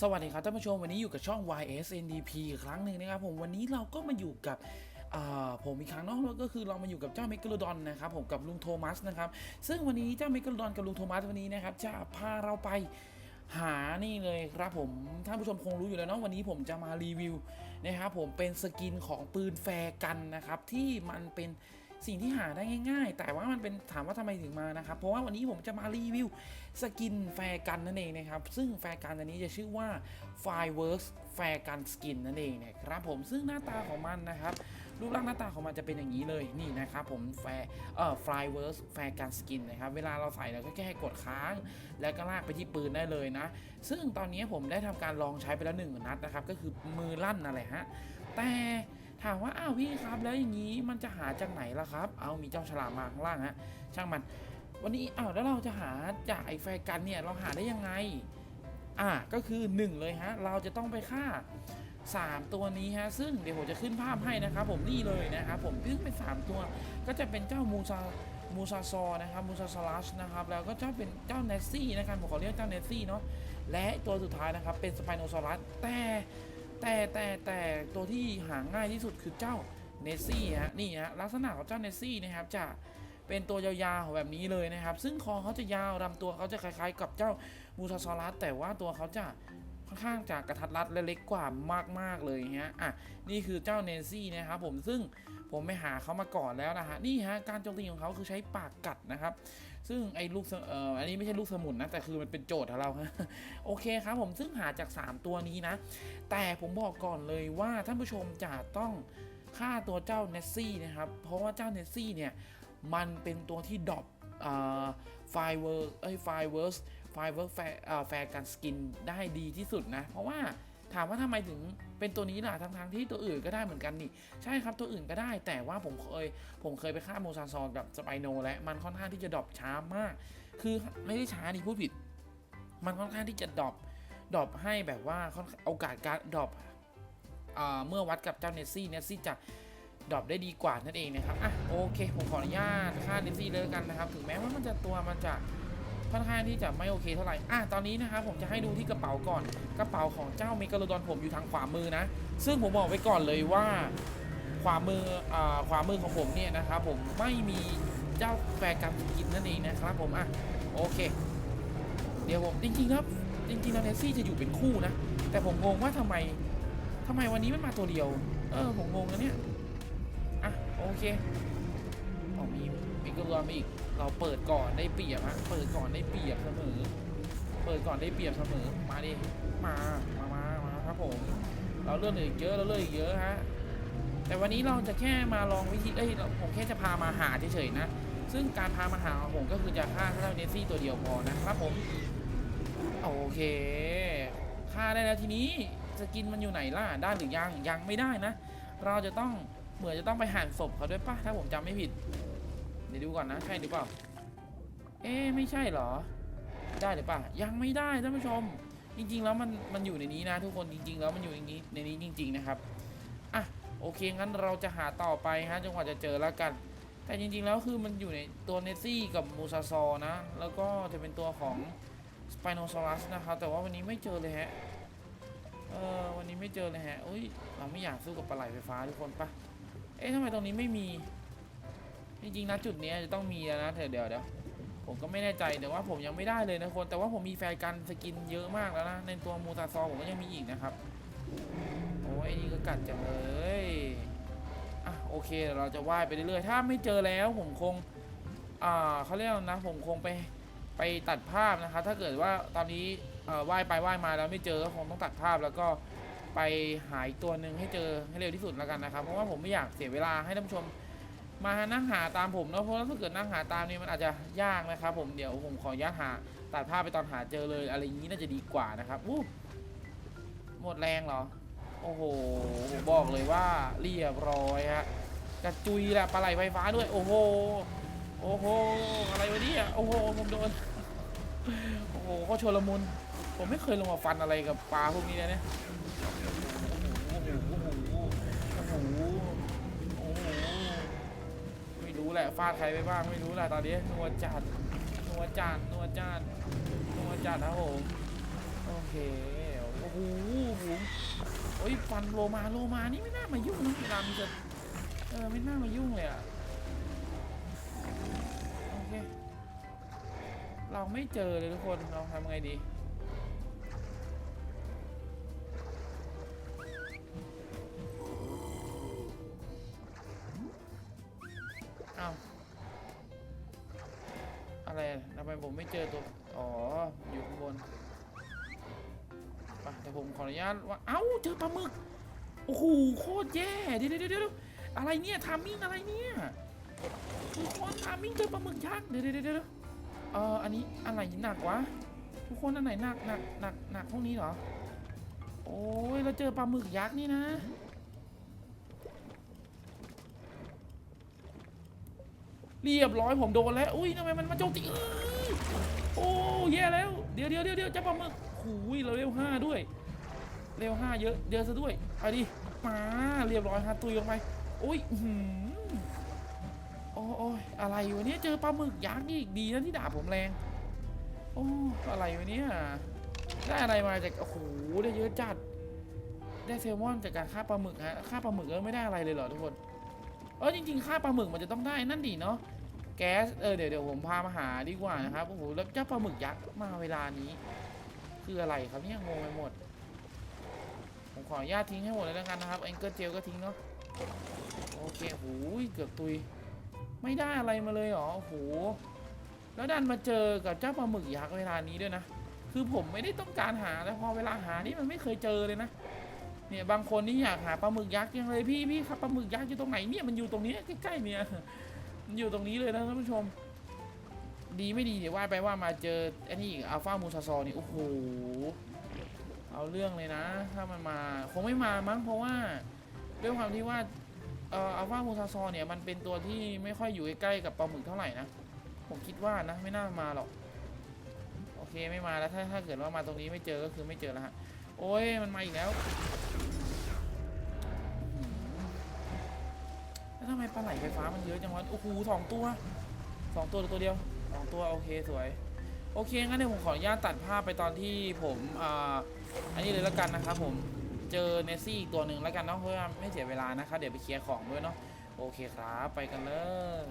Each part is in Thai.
สวัสดีครับท่านผู้ชมวันนี้อยู่กับช่อง YSNDP อีกครั้งหนึ่งนะครับผมวันนี้เราก็มาอยู่กับผมอีกครั้งเนอกแล้วก็คือเรามาอยู่กับเจ้าเมกโลดอนนะครับผมกับลุงโทมัสนะครับซึ่งวันนี้เจ้าเมกโลดอนกับลุงโทมัสวันนี้นะครับจะพาเราไปหานี่เลยครับผมท่านผู้ชมคงรู้อยู่แล้วเนาะวันนี้ผมจะมารีวิวนะครับผมเป็นสกินของปืนแฟร์กันนะครับที่มันเป็น สิ่งที่หาได้ง่าย ๆ แต่ว่ามันเป็นถามว่าทำไมถึงมานะครับ เพราะว่าวันนี้ผมจะมารีวิวสกินแฟร์กันนั่นเองนะครับ ซึ่งแฟร์กันอันนี้จะชื่อว่า Fireworks แฟร์กันสกินนั่นเองนะครับผมซึ่งหน้าตาของมันนะครับรูปร่างหน้าตาของมันจะเป็นอย่างนี้เลยนี่นะครับผมแฟร์เอ่อ Fireworks แฟร์กันสกินนะครับเวลาเราใส่เราก็แค่กดค้าง แล้วก็ลากไปที่ปืนได้เลยนะ ซึ่งตอนนี้ผมได้ทำการลองใช้ไปแล้วหนึ่งนัดนะครับ ก็คือมือลั่นนั่นแหละฮะแต่ ถามว่าอ้าวพี่ครับแล้วอย่างนี้มันจะหาจากไหนล่ะครับ เอามีเจ้าฉลามมาข้างล่างฮะช่างมันวันนี้อ้าวแล้วเราจะหาจากไอ้แฟกันเนี่ยเราหาได้ยังไง อ่าก็คือ 1 เลยฮะเราจะต้องไปฆ่า 3 ตัวนี้ฮะซึ่งเดี๋ยวผมจะขึ้นภาพให้นะครับผมนี่เลยนะครับผมซึ่งเป็น 3 ตัว ก็จะเป็นเจ้ามูซามูซาซอนะครับมูซาซาลัสนะครับแล้วก็เจ้าเป็นเจ้าเนสซี่นะครับผมขอเรียกเจ้าเนสซี่เนาะและตัวสุดท้ายนะครับเป็นสไปโนซอรัสแต่ แต่แต่แต่ตัวที่หาง่ายที่สุดคือเจ้าเนสซี่ฮะนี่ฮะลักษณะของเจ้าเนสซี่นะครับจะเป็นตัวยาวๆแบบนี้เลยนะครับ ซึ่งคอเขาจะยาวลำตัวเขาจะคล้ายๆ กับเจ้ามูซาซอรัสแต่ว่าตัวเขาจะ ค่อนข้างจะกระทัดรัดและเล็กกว่ามาก ๆ เลยฮะอะนี่คือเจ้าเนซี่นะครับผมซึ่งผมไปหาเขามาก่อนแล้วนะฮะนี่ฮะการโจมตีของเขาคือใช้ปากกัดนะครับ ซึ่งไอ้ลูกเอ่ออันนี้ไม่ใช่ลูกสมุนนะแต่คือมันเป็นโจทย์ของเราฮะโอเคครับผมซึ่งหาจาก 3 ตัวนี้นะ แต่ผมบอกก่อนเลยว่าท่านผู้ชมจะต้องฆ่าตัวเจ้าเนสซี่นะครับ เพราะว่าเจ้าเนสซี่เนี่ย มันเป็นตัวที่ดรอปไฟเวอร์เอ้ไฟเวิร์ส ไฟเวิร์แฟร์แฟร์กันสกินได้ดีที่สุดนะ เพราะว่าถามว่าทำไมถึงเป็นตัวนี้ล่ะทั้งทงๆที่ตัวอื่นก็ได้เหมือนกันนี่ ใช่ครับตัวอื่นก็ได้ แต่ว่าผมเคย ผมเคยไปฆ่าโมซาซอนกับสไปโน และมันค่อนข้างที่จะดรอปช้ามาก คือไม่ได้ช้านี่พูดผิด มันค่อนข้างที่จะดรอปดรอปให้แบบว่าโอกาสการดรอปเมื่อวัดกับเจ้าเนสซี่เนสซี่จะดรอปได้ดีกว่านั่นเองนะครับอะโอเค ผมขออนุญาตค่าเดซี่เลยกันนะครับ ถึงแม้ว่ามันจะตัวมันจะ ค่อนข้างที่จะไม่โอเคเท่าไหร่อะตอนนี้นะครับผมจะให้ดูที่กระเป๋าก่อนกระเป๋าของเจ้าเมกาโลดอนผมอยู่ทางขวามือนะ ซึ่งผมบอกไว้ก่อนเลยว่าขวามืออ่าขวามือของผมเนี่ยนะครับผมไม่มีเจ้าแฟร์กันกินนั่นเองนะครับผมอะโอเค เดี๋ยวผมจริงๆแล้วจริงๆแล้วเนสซี่จะอยู่เป็นคู่นะ แต่ผมงงว่าทำไมทำไมวันนี้มันมาตัวเดียว เออผมงงนะเนี่ยอะโอเคีกระรวมอีก เราเปิดก่อนได้เปรียบฮะเปิดก่อนได้เปรียบเสมอ เปิดก่อนได้เปรียบเสมอ มาดิ มา มามามาครับผม เราเลื่อนอีกเยอะ เราเลื่อนอีกเยอะฮะ แต่วันนี้เราจะแค่มาลองวิธี เอ้ยเราผมแค่จะพามาหาเฉยๆนะ ซึ่งการพามาหาของผมก็คือจะฆ่าเท่เนซี่ตัวเดียวพอนะครับผม โอเค ฆ่าได้แล้วทีนี้สกินมันอยู่ไหนล่ะ ได้หรือยัง ยังไม่ได้นะ เราจะต้องเหมือนจะต้องไปหั่นศพเขาด้วยป่ะ ถ้าผมจำไม่ผิด ดี๋ยวดูก่อนนะใช่หรือเปล่า เอ๊ไม่ใช่เหรอ ได้หรือเปล่ายังไม่ได้ท่านผู้ชม จริง ๆ แล้วมันมันอยู่ในนี้นะ ทุกคนจริง ๆ แล้วมันอยู่ในนี้ในนี้จริง ๆ นะครับอะโอเคงั้นเราจะหาต่อไปฮะจนกว่าจะเจอแล้วกัน แต่จริง ๆ แล้วคือมันอยู่ในตัวเนสซี่กับมูซาซอนะ แล้วก็จะเป็นตัวของสไปโนซอรัสนะครับแต่ว่าวันนี้ไม่เจอเลยฮะเออวันนี้ไม่เจอเลยฮะอุ้ยเราไม่อยากสู้กับปลาไหลไฟฟ้าทุกคนปะเอ๊ะทำไมตรงนี้ไม่มี จริงๆนะจุดนี้จะต้องมีแล้วนะเดี๋ยวเดี๋ยวเดี๋ยวผมก็ไม่แน่ใจแต่ว่าผมยังไม่ได้เลยนะคนแต่ว่าผมมีแฟนกันสกินเยอะมากแล้วนะในตัวมูตาซอผมก็ยังมีอีกนะครับโอ้ยนี่ก็กัดจังเลยอะโอเคเดี๋ยวเราจะว่ายไปเรื่อยๆถ้าไม่เจอแล้วผมคงอ่าเขาเรียกนะ ผมคงไปไปตัดภาพนะครับ ถ้าเกิดว่าตอนนี้เอ่อว่ายไปว่ายมาแล้วไม่เจอก็คงต้องตัดภาพแล้วก็ไปหาอีกตัวหนึ่งให้เจอให้เร็วที่สุดแล้วกันนะครับ เพราะว่าผมไม่อยากเสียเวลาให้ท่านผู้ชม มานั่งหาตามผมนะเพราะถ้าเกิดนั่งหาตามนี่มันอาจจะยากนะครับผมเดี๋ยวผมขออนุญาตหาตัดภาพไปตอนหาเจอเลยอะไรอย่างนี้น่าจะดีกว่านะครับอู้หมดแรงเหรอ โอ้โหบอกเลยว่าเรียบร้อยฮะกระจุยแหละปลาไหลไฟฟ้าด้วย โอ้โหโอ้โหอะไรวะเนี่ยโอ้โหผมโดนโอ้โหเขาชนละมุนผมไม่เคยลงมาฟันอะไรกับปลาพวกนี้เลยเนี่ย แหละฟาดใครไปบ้างไม่รู้แหละตอนนี้นัวจัดนัวจัดนัวจัดนัวจัดครับผมโอเคโอ้โหโอ้ยฟันโลมาโลมานี่ไม่น่ามายุ่งนะเวลามันจะเออไม่น่ามายุ่งเลยอะโอเคเราไม่เจอเลยทุกคนเราทำไงดี ผมไม่เจอตัว อ๋อ อยู่ข้างบนไปแต่ผมขออนุญาตว่า เอ้า เจอปลาหมึก โอ้โห โคตรแย่ เดี๋ยวเดี๋ยวเดี๋ยวอะไรเนี่ย ทามมิ่งอะไรเนี่ยทุกคนทามมิ่งเจอปลาหมึกยักษ์ เดี๋ยวเดี๋ยวเดี๋ยวเอออันนี้อะไรหนักวะ ทุกคนอันไหนหนักหนักหนักหนักพวกนี้เหรอ โอ้ย เราเจอปลาหมึกยักษ์นี่นะเรียบร้อยผมโดนแล้ว อุ้ยทำไมมันมาโจมตีเโอ้แย่แล้วเดี๋ยวเดี๋ยวเดี๋ยวเดี๋ยวจะปลาหมึกหูยเราเร็วห้าด้วย เร็วห้าเยอะเดี๋ยวซะด้วยเอาดิมาเรียบร้อยฮะตุยลงไปอุ้ยอ๋อหือโอ้ยอะไรวะเนี่ยเจอปลาหมึกยักษ์อีกดีนะที่ดาบผมแรงโอ้อะไรวะเนี่ยได้อะไรมาจากโอ้โหได้เยอะจัด ได้เซลมอนจากการฆ่าปลาหมึกฮะฆ่าปลาหมึกก็ไม่ได้อะไรเลยเหรอทุกคนเออจริงๆค่าปลาหมึกมันจะต้องได้นั่นดีเนาะ แก๊สเออเดี๋ยวเดี๋ยวผมพามาหาดีกว่านะครับโอ้โหแล้วเจ้าปลาหมึกยักษ์มาเวลานี้ คืออะไรครับเนี่ยงงไปหมด ผมขออนุญาตทิ้งให้หมดเลยแล้วกันนะครับแองเกิลเจลก็ทิ้งเนาะโอเคโอ้ยเกือบตุย ไม่ได้อะไรมาเลยเหรอโอ้โหแล้วดันมาเจอกับเจ้าปลาหมึกยักษ์เวลานี้ด้วยนะ คือผมไม่ได้ต้องการหาแต่พอเวลาหานี่มันไม่เคยเจอเลยนะเนี่ยบางคนนี่อยากหาปลาหมึกยักษ์ยังเลยพี่พี่ครับปลาหมึกยักษ์อยู่ตรงไหนเนี่ยมันอยู่ตรงนี้ใกล้ๆเนี่ย มันอยู่ตรงนี้เลยนะท่านผู้ชม ดีไม่ดีเดี๋ยวว่าไปว่ามาเจอไอ้นี่อีกอัลฟามูซาซอนี่โอ้โหเอาเรื่องเลยนะ ถ้ามันมาคงไม่มามั้งเพราะว่าด้วยความที่ว่าเอ่ออัลฟามูซาซอเนี่ยมันเป็นตัวที่ไม่ค่อยอยู่ใกล้ๆกับปลาหมึกเท่าไหร่นะผมคิดว่านะไม่น่ามาหรอกโอเคไม่มาแล้วถ้าถ้าเกิดว่ามาตรงนี้ไม่เจอก็คือไม่เจอแล้วฮะโอ้ยมันมาอีกแล้ว แล้วทำไมปลาไหลไฟฟ้ามันเยอะจังวะโอ้โหสองตัวสองตัวหรือตัวเดียวสองตัวโอเคสวย โอเคงั้นเดี๋ยวผมขออนุญาตตัดภาพไปตอนที่ผมอ่าอันนี้เลยแล้วกันนะครับผมเจอเนซี่อีกตัวหนึ่งแล้วกันเนาะเพื่อไม่เสียเวลานะครับเดี๋ยวไปเคลียร์ของด้วยเนาะโอเคครับไปกันเลย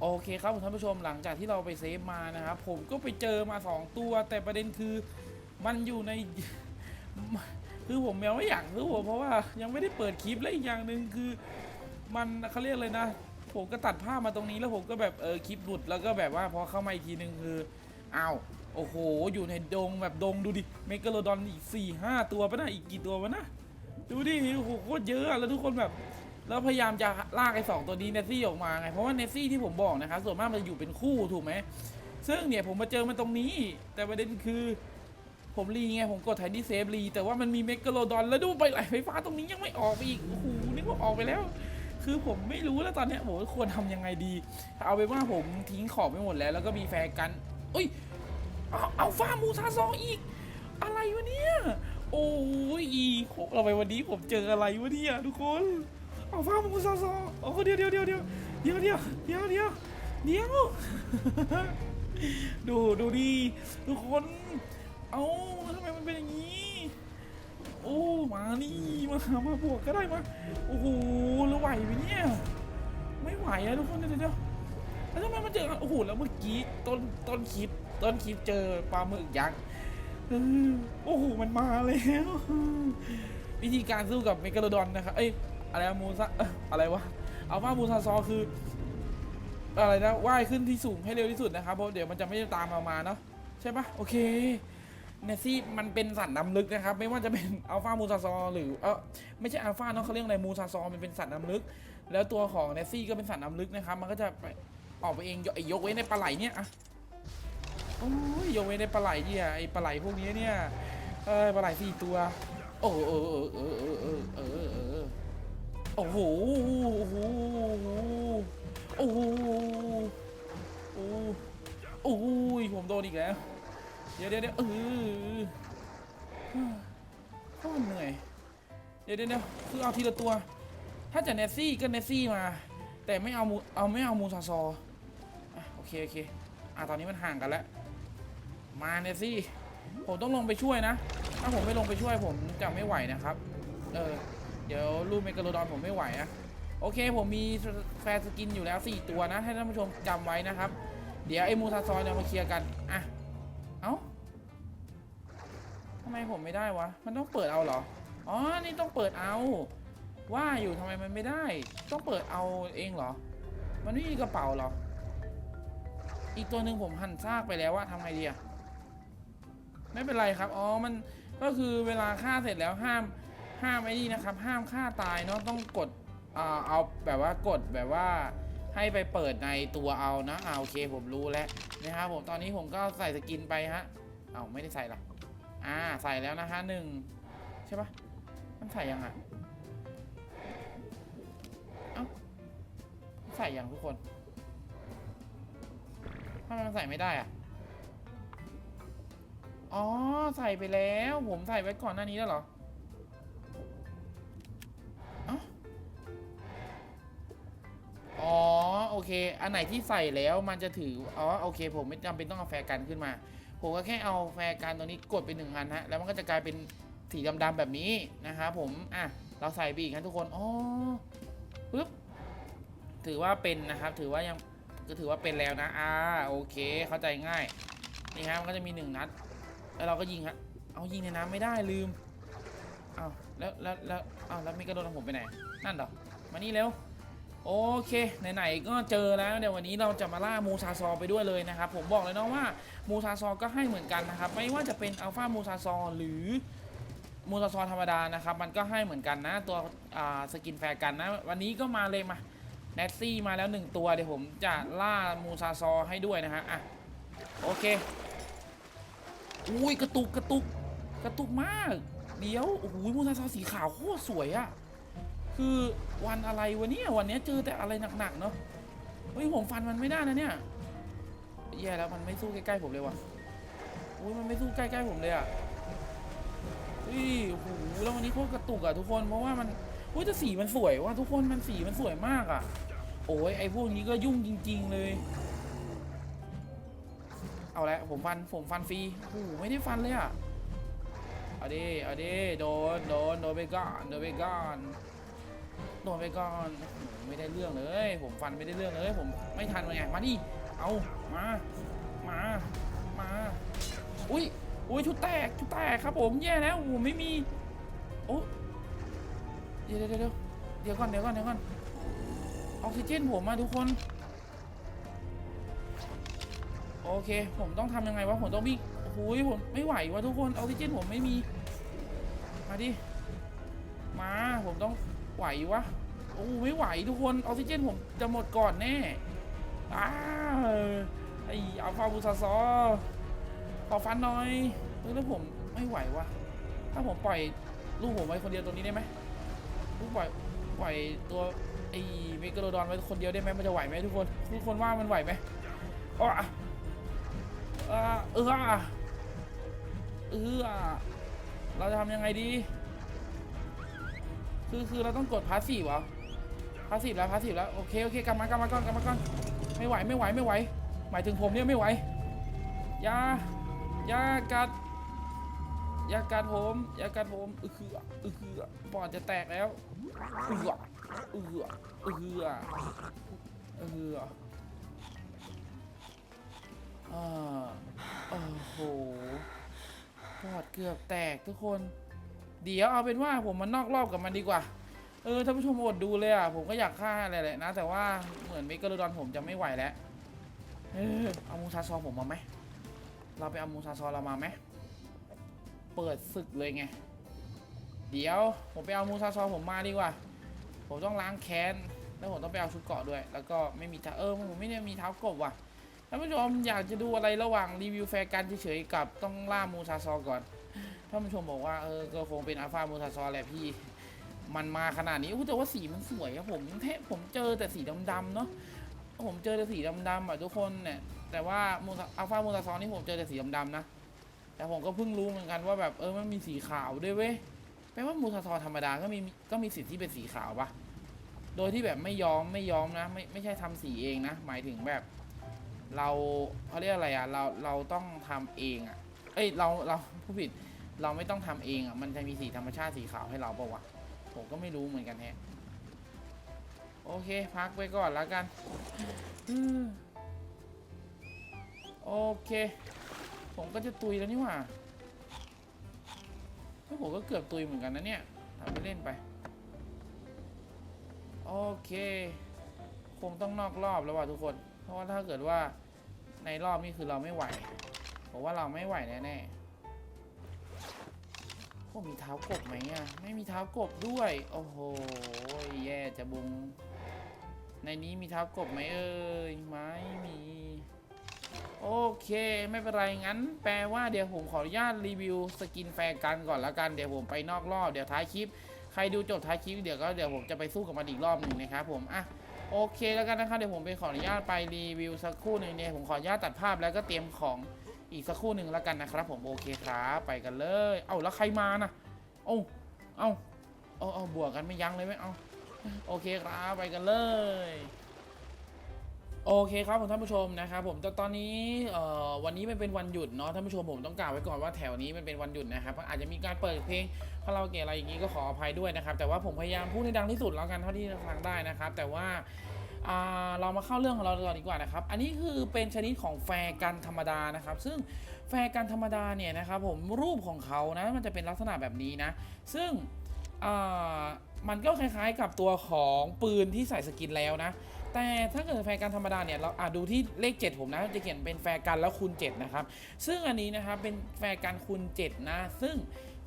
โอเคครับท่านผู้ชมหลังจากที่เราไปเซฟมานะครับผมก็ไปเจอมาสองตัว แต่ประเด็นคือมันอยู่ใน คือผมยังไม่อยากรู้เพราะว่ายังไม่ได้เปิดคลิปและอีกอย่างหนึ่งคือ มันเขาเรียกเลยนะ ผมก็ตัดภาพมาตรงนี้แล้วผมก็แบบเออคลิปหลุดแล้วก็แบบว่าพอเข้ามาอีกทีหนึ่งคืออ้าวโอ้โห อยู่ในดงแบบดงดูดิเมกะโลดอนอีกสี่ห้าตัวปะนะอีกกี่ตัวปะนะดูดิโอ้โหโคตรเยอะแล้วทุกคนแบบแล้วพยายามจะลากไอ้สองตัวนี้เนสซี่ออกมาไงเพราะว่าเนสซี่ที่ผมบอกนะครับส่วนมากมันจะอยู่เป็นคู่ถูกไหมซึ่งเนี่ยผมมาเจอมันตรงนี้ แต่ประเด็นคือ ผมรีไงผมกดไทนี่เซฟรีแต่ว่ามันมีเมกะโลดอนแล้วดูไปไหลไฟฟ้าตรงนี้ยังไม่ออกไปอีกโอ้โหนึกว่าออกไปแล้ว คือผมไม่รู้แล้วตอนนี้ผมควรทำยังไงดี เอาไปว่าผมทิ้งของไปหมดแล้ว แล้วก็มีแฟร์กันเอ้ยเอาเอาฟ้ามูซาซองอีก อะไรวะเนี่ยโอ้ยโคเราไปวันนี้ผมเจออะไรวะเนี่ยทุกคนเอาฟ้ามูซาซองโอ้เดี๋ยวเดี๋ยวเดี๋ยวเดี๋ยวเดี๋ยวเดี๋ยวเดี๋ยวเดี๋ยวเดี๋ยวดูดูดิทุกคน เอาทำไมมันเป็นอย่างนี้ โอ้มานี่มามาบวกก็ได้มาโอ้โหแล้วไหวไหมเนี่ยไม่ไหวอะทุกคนเดี๋ยวเดี๋ยวแล้วทำไมมันเจอโอ้โหแล้วเมื่อกี้ต้นต้นคลิปต้นคลิปเจอปลาหมึกยักษ์โอ้โหมันมาแล้ววิธีการสู้กับเมกาโลดอนนะครับเอ้ยอะไรอะมูซาอะไรวะเอาว่ามูซาซอคือ อะไรนะว่ายขึ้นที่สูงให้เร็วที่สุดนะครับเพราะเดี๋ยวมันจะไม่ตามเรามาเนาะใช่ปะโอเค เนสซี่มันเป็นสัตว์น้ำลึกนะครับ ไม่ว่าจะเป็นอัลฟามูซาซอหรือเออไม่ใช่อัลฟาเนาะเขาเรียกอะไรมูซาซอมันเป็นสัตว์น้ำลึก แล้วตัวของเนสซี่ก็เป็นสัตว์น้ำลึกนะครับ มันก็จะไปออกไปเองยกไอ้ยกเว้นในปลาไหลเนี่ยอะโอ้ยยกเว้นในปลาไหลเนี่ยไอ้ปลาไหลพวกนี้เนี่ยเออปลาไหลสี่ตัว โอ้เออเออเออเออเออเออเออโอ้โหโอ้โหโอ้โหโอ้โหโอ้โหผมโดนอีกแล้ว เดี๋ยวเดี๋ยวเดี๋ยวเออโคตรเหนื่อยเดี๋ยวเดี๋ยวเดี๋ยวคือเอาทีละตัว ถ้าจะเนสซี่ก็เนสซี่มา แต่ไม่เอามูเอาไม่เอามูซาซออะโอเคโอเคอะตอนนี้มันห่างกันแล้ว มาเนสซี่ ผมต้องลงไปช่วยนะ ถ้าผมไม่ลงไปช่วยผมจะไม่ไหวนะครับ เออ เดี๋ยวรูปเมกาโลดอนผมไม่ไหวอะโอเค ผมมีแฟร์สกินอยู่แล้ว 4 ตัวนะ ให้ท่านผู้ชมจำไว้นะครับ เดี๋ยวไอ้มูซาซอเนจะมาเคลียร์กัน อะำไมผมไม่ได้วะ มันต้องเปิดเอาเหรอ อ๋อ นี่ต้องเปิดเอา ว่าอยู่ทำไมมันไม่ได้ ต้องเปิดเอาเองเหรอ มันไม่มีกระเป๋าเหรอ อีกตัวหนึ่งผมหั่นซากไปแล้วว่าทำไงดีอะไม่เป็นไรครับ อ๋อ มันก็คือเวลาฆ่าเสร็จแล้วห้าม ห้ามไอ้นี่นะครับ ห้ามฆ่าตายเนาะ ต้องกดอ่าเอาแบบว่ากดแบบว่าให้ไปเปิดในตัวเอานะเอาโอเคผมรู้แล้วนะครับผมตอนนี้ผมก็ใส่สกินไปฮะ เอาไม่ได้ใส่หรอ อ่าใส่แล้วนะฮะหนึ่งใช่ปะมันใส่ยังอะเอ้าใส่ยังทุกคนทำไมมันใส่ไม่ได้อะอ๋อใส่ไปแล้ว ผมใส่ไว้ก่อนหน้านี้แล้วเหรอเอ้าอ๋อโอเค อันไหนที่ใส่แล้วมันจะถือ อ๋อโอเค ผมไม่จำเป็นต้องเอาแฟร์กันขึ้นมา ผมก็แค่เอาแฟร์กันตัวนี้กดไปหนึ่งอันฮะแล้วมันก็จะกลายเป็นสีดำๆแบบนี้นะครับผมอะเราใส่ไปอีกนะทุกคนอ๋อปึ๊บถือว่าเป็นนะครับ ถือว่ายังก็ถือว่าเป็นแล้วนะอ่าโอเค เข้าใจง่ายนี่ฮะมันก็จะมีหนึ่งนัด แล้วเราก็ยิงฮะเอายิงในน้ำไม่ได้ลืมเอาวแล้วแล้วแล้วเอาวแล้วมีกระโดดของผมไปไหนนั่นเหรอมานี่เร็ว โอเค ไหนๆก็เจอแล้วเดี๋ยววันนี้เราจะมาล่ามูซาซอไปด้วยเลยนะครับ ผมบอกเลยนะว่ามูซาซอก็ให้เหมือนกันนะครับ ไม่ว่าจะเป็นอัลฟามูซาซอหรือมูซาซอธรรมดานะครับ มันก็ให้เหมือนกันนะ ตัวสกินแฟร์กันนะ วันนี้ก็มาเลยมาแนตซี่มาแล้วหนึ่งตัวเดี๋ยวผมจะล่ามูซาซอให้ด้วยนะฮะอะโอเคอุ้ยกระตุกกระตุกกระตุกมาก เดี๋ยวโอ้โหมูซาซอสีขาวโคตรสวยอะ คือวันอะไรวะเนี่ยวันนี้เจอแต่อะไรหนักๆเนาะเฮ้ยผมฟันมันไม่ได้นะเนี่ยแย่แล้วมันไม่สู้ใกล้ๆผมเลยว่ะอุ้ยมันไม่สู้ใกล้ๆผมเลยอะเฮ้ยโอ้โหแล้ววันนี้โคตรกระตุกอะทุกคนเพราะว่ามันอุ้ยแต่สีมันสวยว่ะทุกคนมันสีมันสวยมากอะโอ้ยไอพวกนี้ก็ยุ่งจริง ๆเลย เอาละผมฟันผมฟันฟรีโอ้ไม่ได้ฟันเลยอะเอาดิเอาดิโดนโดนโดนไปก่อนโดนไปก่อน โดนไปก่อนไม่ได้เรื่องเลย ผมฟันไม่ได้เรื่องเลย ผมไม่ทันมันไงมาดิเอามามามาอุ้ยอุ้ยชุดแตกชุดแตกครับผมแย่แล้วโอ้โหไม่มีโอ้เดี๋ยวเดี๋ยวเดี๋ยวเดี๋ยวก่อนเดี๋ยวก่อนเดี๋ยวก่อนออกซิเจนผมมาทุกคน โอเค ผมต้องทำยังไงวะผมต้องวิ่งโอ้โหผมไม่ไหววะทุกคนออกซิเจนผมไม่มีมาดิมาผมต้องไหววะ โอ้ไม่ไหวทุกคนออกซิเจนผมจะหมดก่อนแน่อ้าไออัลฟาบูซาซอขอฟันหน่อยเฮ้ยแล้วผมไม่ไหววะถ้าผมปล่อยลูกผมไว้คนเดียวตรงนี้ได้ไหมลูกปล่อยปล่อยตัวไอเมกาโลดอนไว้คนเดียวได้ไหมมันจะไหวไหมทุกคนทุกคนว่ามันไหวไหมอ๋อเออเออเออเราจะทำยังไงดี คือคือเราต้องกดพาสซีฟเหรอ พาสซีแล้วพาสซีแล้วโอเคโอเคกลับมากลับมาก่อนกลับมาก่อนไม่ไหวไม่ไหวไม่ไหว หมายถึงผมเนี่ยไม่ไหวอย่าอย่ากัดอย่ากัดผมอย่ากัดผมอือคืออือคือปอดจะแตกแล้วอืออืออืออืออ่าโอ้โหปอดเกือบแตกทุกคน เดี๋ยวเอาเป็นว่าผมมานอกรอบกับมันดีกว่า เออท่านผู้ชมอดดูเลยอะผมก็อยากฆ่าอะไรแหละนะ แต่ว่าเหมือนเมกาโลดอนผมจะไม่ไหวแล้วเออเอามูซาซอผมมาไหมเราไปเอามูซาซอเรามาไหมเปิดศึกเลยไงเดี๋ยวผมไปเอามูซาซอผมมาดีกว่า ผมต้องล้างแค้นแล้วผมต้องไปเอาชุดเกาะด้วย แล้วก็ไม่มีเท้าเออผมไม่ได้มีเท้ากบว่ะท่านผู้ชมอยากจะดูอะไรระหว่างรีวิวแฟร์กันเฉยๆกับต้องล่ามูซาซอก่อนท่านผู้ชมบอกว่าเออก็คงเป็นอัลฟามูซาซอแหละพี่ มันมาขนาดนี้อู้แต่ว่าสีมันสวยอะผมเทผมเจอแต่สีดำๆเนาะผมเจอแต่สีดำๆอะทุกคนเนี่ยแต่ว่ามูอัลฟามูซาซอนี่ผมเจอแต่สีดำๆนะแต่ผมก็เพิ่งรู้เหมือนกันว่าแบบเออมันมีสีขาวด้วยเว้ยแปลว่ามูซาซอธรรมดาก็มีก็มีสิทธิ์ที่เป็นสีขาวปะโดยที่แบบไม่ย้อมไม่ย้อมนะ ไม่ไม่ใช่ทำสีเองนะ หมายถึงแบบ เราเขาเรียกอะไรอะเราเราต้องทำเองอะเอ้ยเราเราผู้ผิดเราไม่ต้องทำเองอะมันจะมีสีธรรมชาติสีขาวให้เราปล่าวะ ผมก็ไม่รู้เหมือนกันแฮะ โอเค พักไปก่อนแล้วกัน โอเค ผมก็จะตุยแล้วนี่หว่าเฮ้ยผมก็เกือบตุยเหมือนกันนะเนี่ยทำไปเล่นไป โอเค คงต้องนอกรอบแล้วว่ะทุกคน เพราะว่าถ้าเกิดว่าในรอบนี้คือเราไม่ไหว ผมว่าเราไม่ไหวแน่ๆ พวกมีเท้ากบไหมอะ ไม่มีเท้ากบด้วย โอ้โห แย่จะบุง ในนี้มีเท้ากบไหมเอ่ย ไม่มี โอเค ไม่เป็นไรงั้น แปลว่าเดี๋ยวผมขออนุญาตรีวิวสกินแฟร์กันก่อนล้วกัน เดี๋ยวผมไปนอกรอบ เดี๋ยวท้ายคลิป ใครดูจบท้ายคลิปเดี๋ยวก็เดี๋ยวผมจะไปสู้กับมันอีกรอบหนึ่งนะครับผม อะโอเคแล้วกันนะครับเดี๋ยวผมไปขออนุญาตไปรีวิวสักครู่หนึ่งเนี่ยผมขออนุญาตตัดภาพแล้วก็เตรียมของ อีกสักครู่หนึ่งแล้วกันนะครับ ผมโอเคครับไปกันเลย เอ้าแล้วใครมานะเอ้าเอ้าเอาเอาบวกกันไม่ยั้งเลยไหมเอ้าโอเคครับไปกันเลยโอเคครับผมท่านผู้ชมนะครับผมแต่ตอนนี้วันนี้มันเป็นวันหยุดเนาะท่านผู้ชมผมต้องกล่าวไว้ก่อนว่าแถวนี้มันเป็นวันหยุดนะครับอาจจะมีการเปิดเพลงคาราโอเกะอะไรอย่างนี้ก็ขออภัยด้วยนะครับแต่ว่าผมพยายามพูดให้ดังที่สุดแล้วกันเท่าที่จะฟังได้นะครับแต่ว่า เรามาเข้าเรื่องของเราก่อนดีกว่านะครับ อันนี้คือเป็นชนิดของแฟร์กันธรรมดานะครับ ซึ่งแฟร์กันธรรมดาเนี่ยนะครับผมรูปของเขานะมันจะเป็นลักษณะแบบนี้นะ ซึ่งมันก็คล้ายๆกับตัวของปืนที่ใส่สกินแล้วนะ แต่ถ้าเกิดแฟร์กันธรรมดาเนี่ยเราอะดูที่เลข 7 ผมนะ จะเขียนเป็นแฟร์กันแล้วคูณ7นะครับ ซึ่งอันนี้นะครับเป็นแฟร์กันคูณ7นะ ซึ่ง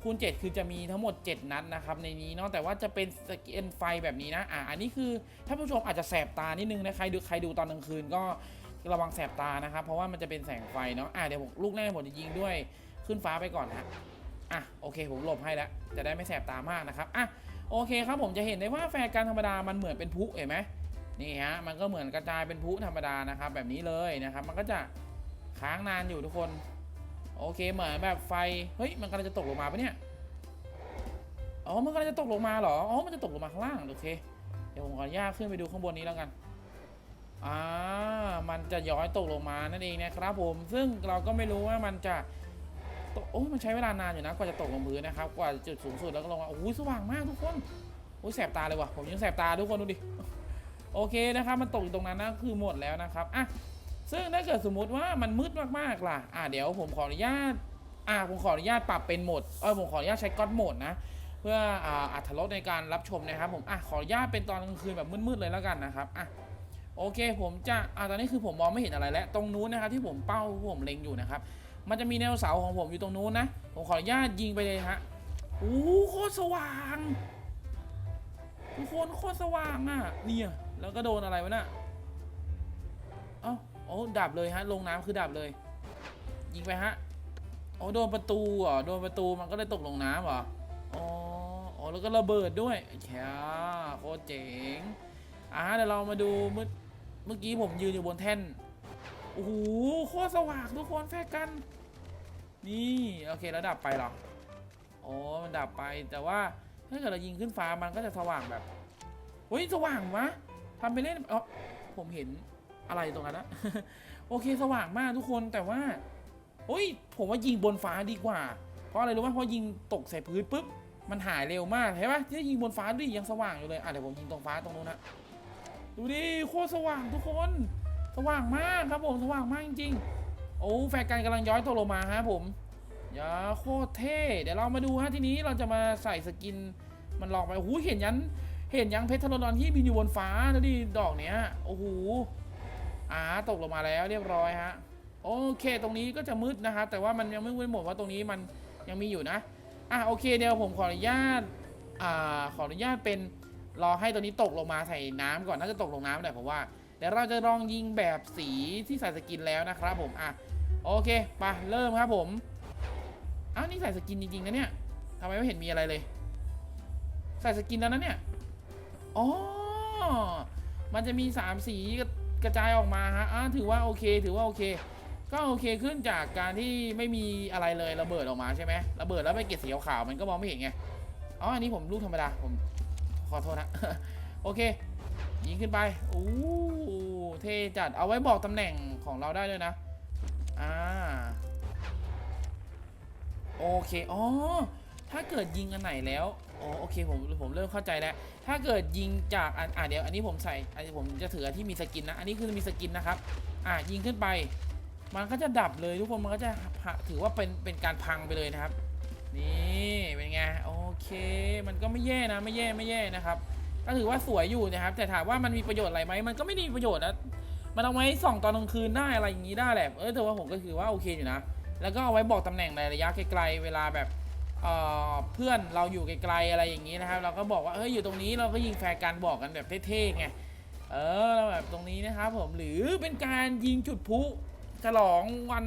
คูณ 7 คือจะมีทั้งหมด 7 นัดนะครับในนี้เนาะแต่ว่าจะเป็นสกินไฟแบบนี้นะอะอันนี้คือท่านผู้ชมอาจจะแสบตานิดนึงนะใครดูใครดูตอนกลางคืนก็ระวังแสบตานะครับเพราะว่ามันจะเป็นแสงไฟเนาะอะเดี๋ยวผมลูกแรกผมจะยิงด้วยขึ้นฟ้าไปก่อนนะอะโอเคผมหลบให้แล้วจะได้ไม่แสบตามากนะครับอะโอเคครับผมจะเห็นได้ว่าแฟร์กันธรรมดามันเหมือนเป็นพุเห็นไหมนี่ฮะมันก็เหมือนกระจายเป็นพุธรรมดานะครับแบบนี้เลยนะครับ มันก็จะค้างนานอยู่ทุกคน โอเคเหมือนแบบไฟ เฮ้ย มันกำลังจะตกลงมาปะเนี่ย อ๋อ มันกำลังจะตกลงมาเหรอ อ๋อ มันจะตกลงมาข้างล่าง โอเค เดี๋ยวผมขออนุญาตขึ้นไปดูข้างบนนี้แล้วกัน อ่า มันจะย้อยตกลงมานั่นเองนะครับผม ซึ่งเราก็ไม่รู้ว่ามันจะตกโอ้ยมันใช้เวลานานอยู่นะ กว่าจะตกลงพื้นนะครับ กว่าจุดสูงสุดแล้วก็ลงมา โอ้โหสว่างมากทุกคน โอ้ยแสบตาเลยว่ะ ผมยังแสบตาทุกคนดูดิ โอเคนะครับ มันตกอยู่ตรงนั้นนะ คือหมดแล้วนะครับ อะ ซึ่งถ้าเกิดสมมุติว่ามันมืดมากๆล่ะ อะเดี๋ยวผมขออนุญาต อะผมขออนุญาตปรับเป็นโหมด เออผมขออนุญาตใช้ก๊อตโหมดนะ เพื่ออ่าอัตรสในการรับชมนะครับผม อะขออนุญาตเป็นตอนกลางคืนแบบมืดๆเลยแล้วกันนะครับ อะโอเคผมจะ อะตอนนี้คือผมมองไม่เห็นอะไรแล้ว ตรงนู้นนะครับที่ผมเป้าผมเล็งอยู่นะครับ มันจะมีแนวเสาของผมอยู่ตรงนู้นนะ ผมขออนุญาตยิงไปเลยฮะโอ้โหโคตรสว่างทุกคนโคตรสว่างอะ เนี่ย แล้วก็โดนอะไรวะน่ะ เอ้า อ้ดับเลยฮะ ลงน้ำคือดับเลย ยิงไปฮะ โอ้โดนประตูเหรอโดนประตูมันก็เลยตกลงน้ำเหรออ๋ออ๋อแล้วก็ระเบิดด้วยแค่โคตรเจ๋งอะเดี๋ยวเรามาดูเมื่อเมื่อกี้ผมยืนอยู่บนแท่นโอ้โหโคตรสว่างทุกคนแฟกัน นี่โอเคแล้วดับไปหรอโอ้มันดับไปแต่ว่าถ้าเกิดเรายิงขึ้นฟ้ามันก็จะสว่างแบบเฮ้ยสว่างวะทำไปเล่นเออผมเห็น อะไรตรงนั้นนะโอเคสว่างมากทุกคนแต่ว่าเฮ้ยผมว่ายิงบนฟ้าดีกว่า เพราะอะไรรู้ไหมเพราะยิงตกใส่พื้นปุ๊บมันหายเร็วมากเห็นปะที่ยิงบนฟ้าดิยังสว่างอยู่เลยอะเดี๋ยวผมยิงตรงฟ้าตรงนู้นนะดูดิโคตรสว่างทุกคน สว่างมากครับผมสว่างมากจริงๆโอ้แฟนกันกำลังย้อยตกลงมาฮะผมอย่าโคตรเท่เดี๋ยวเรามาดูฮะทีนี้เราจะมาใส่สกินมันหลองไปโอ้โหเห็นยันเห็นยังเพชรทรนอนที่บินอยู่บนฟ้าแล้วดิดอกเนี้ยโอ้โห อ่าตกลงมาแล้วเรียบร้อยฮะโอเค ตรงนี้ก็จะมืดนะครับแต่ว่ามันยังไม่มืดหมดว่าตรงนี้มันยังมีอยู่นะอะโอเคเดี๋ยวผมขออนุญาตอ่าขออนุญาตเป็นรอให้ตัวนี้ตกลงมาใส่น้ำก่อนน่าจะตกลงน้ำแหละผมว่าเดี๋ยวเราจะลองยิงแบบสีที่ใส่สกินแล้วนะครับผมอะโอเคไปเริ่มครับผมอ้าวนี่ใส่สกินจริงๆนะเนี่ยทำไมไม่เห็นมีอะไรเลย ใส่สกินแล้วนะเนี่ยอ๋อมันจะมีสามสี กระจายออกมาฮะอ่าถือว่าโอเค ถือว่าโอเค ก็โอเคขึ้นจากการที่ไม่มีอะไรเลยระเบิดออกมาใช่ไหมระเบิดแล้วไปเกล็ดสีขาวๆมันก็มองไม่เห็นไงอ๋ออันนี้ผมลูกธรรมดาผมขอโทษนะโอเค ยิงขึ้นไปโอ้เท่จัดเอาไว้บอกตำแหน่งของเราได้ด้วยนะอ่าโอเคอ๋อถ้าเกิดยิงอันไหนแล้ว อ๋อโอเคผมผมเริ่มเข้าใจแล้ว ถ้าเกิดยิงจากอ่าเดี๋ยวอันนี้ผมใส่อันนี้ผมจะถือที่มีสกินนะ อันนี้คือมีสกินนะครับ อ่ายิงขึ้นไป มันก็จะดับเลยทุกคน มันก็จะถือว่าเป็นเป็นการพังไปเลยนะครับ นี่เป็นไงโอเค มันก็ไม่แย่นะไม่แย่ไม่แย่นะครับ ก็ถือว่าสวยอยู่นะครับ แต่ถามว่ามันมีประโยชน์อะไรไหมมันก็ไม่ได้มีประโยชน์นะมันเอาไว้ส่องตอนกลางคืนได้อะไรอย่างนี้ได้แหละ เออแต่ว่าผมก็คือว่าโอเคอยู่นะ แล้วก็เอาไว้บอกตำแหน่งในระยะไกลๆเวลาแบบ เพื่อนเราอยู่ไกลๆอะไรอย่างนี้นะครับ เราก็บอกว่าเฮ้ยอยู่ตรงนี้เราก็ยิงแฟร์กันบอกกันแบบเท่ๆไงเออเราแบบตรงนี้นะครับผมหรือเป็นการยิงจุดพุฉลองวัน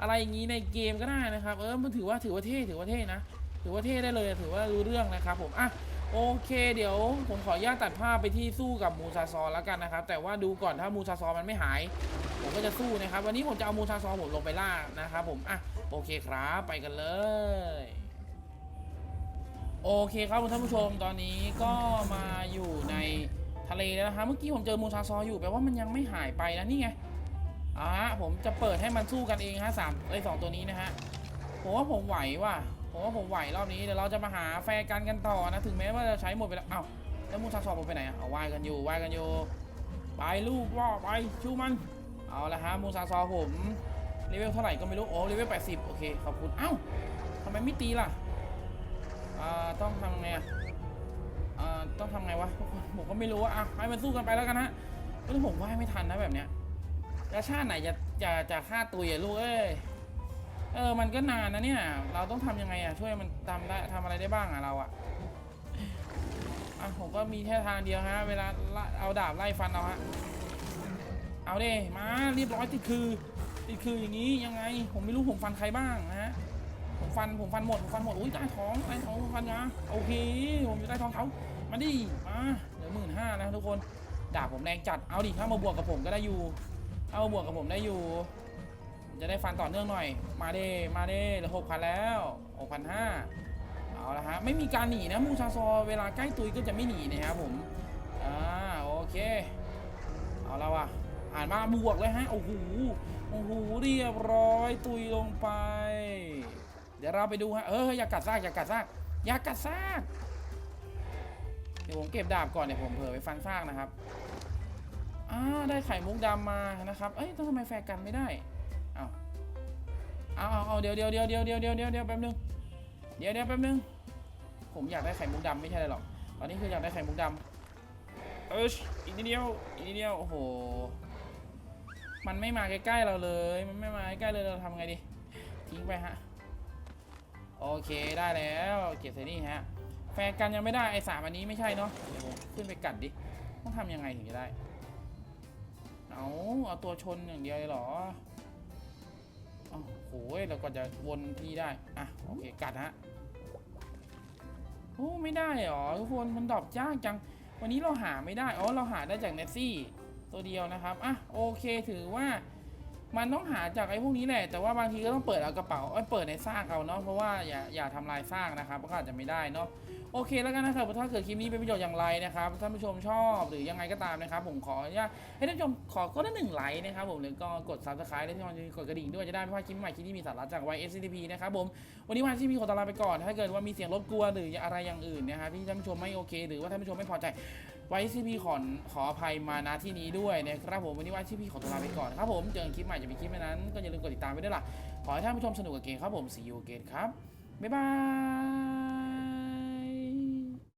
อะไรอย่างนี้ในเกมก็ได้นะครับ เออมันถือว่าถือว่าเท่ถือว่าเท่นะถือว่าเท่ได้เลยถือว่ารู้เรื่องนะครับ ผมอะโอเค เดี๋ยวผมขออนุญาตตัดภาพไปที่สู้กับมูซาซอแล้วกันนะครับ แต่ว่าดูก่อนถ้ามูซาซอมันไม่หาย ผมก็จะสู้นะครับ วันนี้ผมจะเอามูซาซอผมลงไปล่านะครับ ผมอะโอเคครับ ไปกันเลย โอเคครับท่านผู้ชมตอนนี้ก็มาอยู่ในทะเลแล้วนะครับเมื่อกี้ผมเจอมูซาซออยู่แปลว่ามันยังไม่หายไปนะนี่ไงอ่าผมจะเปิดให้มันสู้กันเองฮะสามไอ้ยสองตัวนี้นะฮะผมว่าผมไหวว่ะผมว่าผมไหวรอบนี้เดี๋ยวเราจะมาหาแฟร์กันกันต่อนะถึงแม้ว่าจะใช้หมดไปแล้วเอ้าแล้วมูซาซอผมไปไหนอะเอาว่ายกันอยู่ว่ายกันอยู่ไปลูกว่าไปชูมันเอาละฮะมูซาซอผมเลเวลเท่าไหร่ก็ไม่รู้โอ้เลเวล80โอเคขอบคุณเอ้าทำไมไม่ตีล่ะ อ่าต้องทำไงอะอ่าต้องทำไงวะผมก็ไม่รู้อะอะให้มันสู้กันไปแล้วกันฮะเฮ้ยผมว่าไม่ทันนะแบบเนี้ยแล้วชาติไหนจะจะจะฆ่าตุยอะลูกเอ้ยเออมันก็นานนะเนี่ย เราต้องทำยังไงอะช่วยมันทำได้ทำอะไรได้บ้างอะเราอะอะผมก็มีแค่ทางเดียวฮะ เวลาเอาดาบไล่ฟันเอาฮะ เอาเด้มาเรียบร้อยติดคือติดคืออย่างนี้ยังไง ผมไม่รู้ผมฟันใครบ้างนะฮะ ฟันผมฟันหมดผมฟันหมดอุ้ยใต้ท้องใต้ท้องผมฟันมาโอเคผมอยู่ใต้ท้องเขามาดิมาเหลือหมื่นห้านะทุกคนดาบผมแรงจัดเอาดิถ้ามาบวกกับผมก็ได้อยู่ถ้ามาบวกกับผมได้อยู่จะได้ฟันต่อเนื่องหน่อย มาเด้มาเด้เหลือหกพันแล้วหกพันห้าเอาละฮะไม่มีการหนีนะมูซาซอเวลาใกล้ตุยก็จะไม่หนีนะครับผมอ่าโอเคเอาแล้วว่ะอ่านมาบวกเลยฮะโอ้โหโอ้โหเรียบร้อยตุยลงไป เดี๋ยวเราไปดูฮะ เอออย่ากัดซากอย่ากัดซากอย่ากัดซากเดี๋ยวผมเก็บดาบก่อนเดี๋ยวผมเผื่อไปฟันซากนะครับอ่าได้ไข่มุกดำมานะครับ เอ้ยทำไมแฟกันไม่ได้เอาเอาเอาเอาเดี๋ยวเดี๋ยวเดี๋ยวเดี๋ยวเดี๋ยวเดี๋ยวเดี๋ยวเดี๋ยวแป๊บนึงเดี๋ยวเดี๋ยวแป๊บนึง ผมอยากได้ไข่มุกดำไม่ใช่เลยหรอก ตอนนี้คืออยากได้ไข่มุกดำเอออีกนิดเดียว อีกนิดเดียว โอ้โห มันไม่มาใกล้ๆเราเลย มันไม่มาใกล้ๆเลย เราทำไงดี ทิ้งไปฮะ โอเคได้แล้วเก็บใส่นี่ฮะ แฟร์กันยังไม่ได้ไอ้สามอันนี้ไม่ใช่เนาะเดี๋ยวผมขึ้นไปกัดดิต้องทำยังไงถึงจะได้ เอาเอาตัวชนอย่างเดียวเลยเหรอเอ้โอ้ยเราก็จะวนที่ได้อะโอเคกัดฮะโอ้ไม่ได้หรอทุกคนมันดรอปยากจัง วันนี้เราหาไม่ได้อ๋อเราหาได้จากเนสซี่ตัวเดียวนะครับอะโอเคถือว่า มันต้องหาจากไอ้พวกนี้แหละ แต่ว่าบางทีก็ต้องเปิดเอากระเป๋าเอ้ยเปิดในซากเอาเนาะ เพราะว่าอย่าอย่าทำลายซากนะครับก็อาจจะไม่ได้เนาะโอเคแล้วกันนะครับถ้าเกิดคลิปนี้เป็นประโยชน์อย่างไรนะครับท่านผู้ชมชอบหรือยังไงก็ตามนะครับ ผมขออนุญาตให้ท่านผู้ชมขอก็ได้หนึ่งไลค์นะครับผมหรือก็กด subscribe และที่สำคัญคือกดกระดิ่งด้วยจะได้ไม่พลาดคลิปใหม่คลิปที่มีสาระจาก YSCTP นะครับผมวันนี้ YSCTP ขอตลาไปก่อน ถ้าเกิดว่ามีเสียงรบกวนหรืออะไรอย่างอื่นนะครับที่ท่านผู้ชมไม่โอเค หรือว่าท่านผู้ชมไม่พอใจ YSCTP ขอขออภัยมาณที่นี้ด้วยนะครับผมวันนี้ YSCTP ขอตลาไปก่อนครับผมเจอกันคลิปใหม่จะมีคลิปนั้นก็อย่าลืมกดติดตามไว้ด้วยล่ะขอให้ท่านผู้ชมสนุกกับเกมครับผม see you again ครับบ๊ายบาย